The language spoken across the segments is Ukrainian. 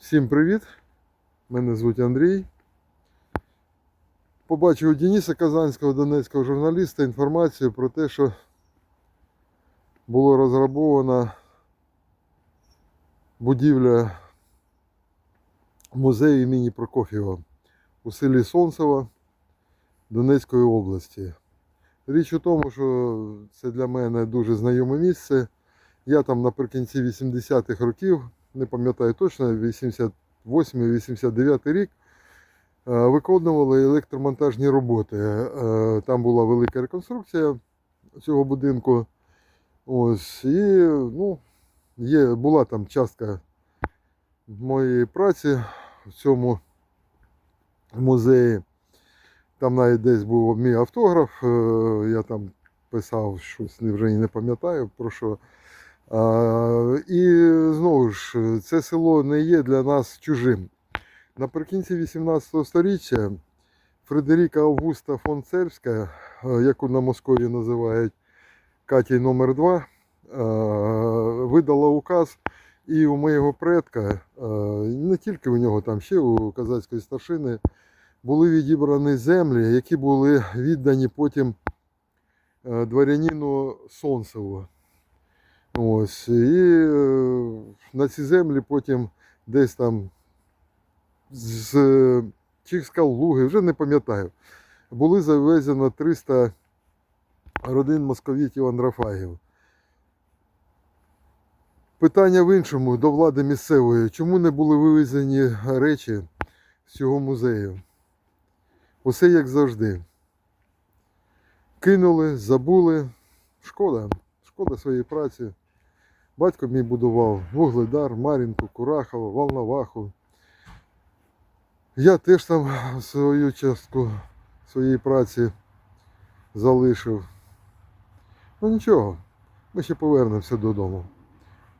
Всім привіт! Мене звуть Андрій. Побачив у Дениса Казанського донецького журналіста інформацію про те, що було розграбовано будівля музею імені Прокоф'єва у селі Сонцево Донецької області. Річ у тому, що це для мене дуже знайоме місце. Я там наприкінці 80-х років, не пам'ятаю точно, 88-89 рік, е, виконували електромонтажні роботи. Е, Там була велика реконструкція цього будинку. Ось, і ну, є, була там частка моєї праці в цьому музеї. Там навіть десь був мій автограф, е, я там писав щось, вже не пам'ятаю про що. І знову ж, це село не є для нас чужим. Наприкінці 18 століття Фредеріка Августа фон Цербська, яку на Москові називають Катій номер 2 видала указ і у моєго предка, не тільки у нього, там ще у казацької старшини, були відібрані землі, які були віддані потім е, дворянину Сонцеву. Ось. І е, на ці землі потім десь там з е, чи з вже не пам'ятаю, були завезено 300 родин московітів андрофагів. Питання в іншому до влади місцевої. Чому не були вивезені речі з цього музею? Усе як завжди. Кинули, забули. Шкода. Шкода своєї праці. Батько мій будував Вугледар, Мар'їнку, Курахово, Волноваху. Я теж там свою частку своєї праці залишив. Ну нічого, ми ще повернемося додому.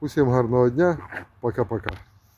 Усім гарного дня. Пока-пока.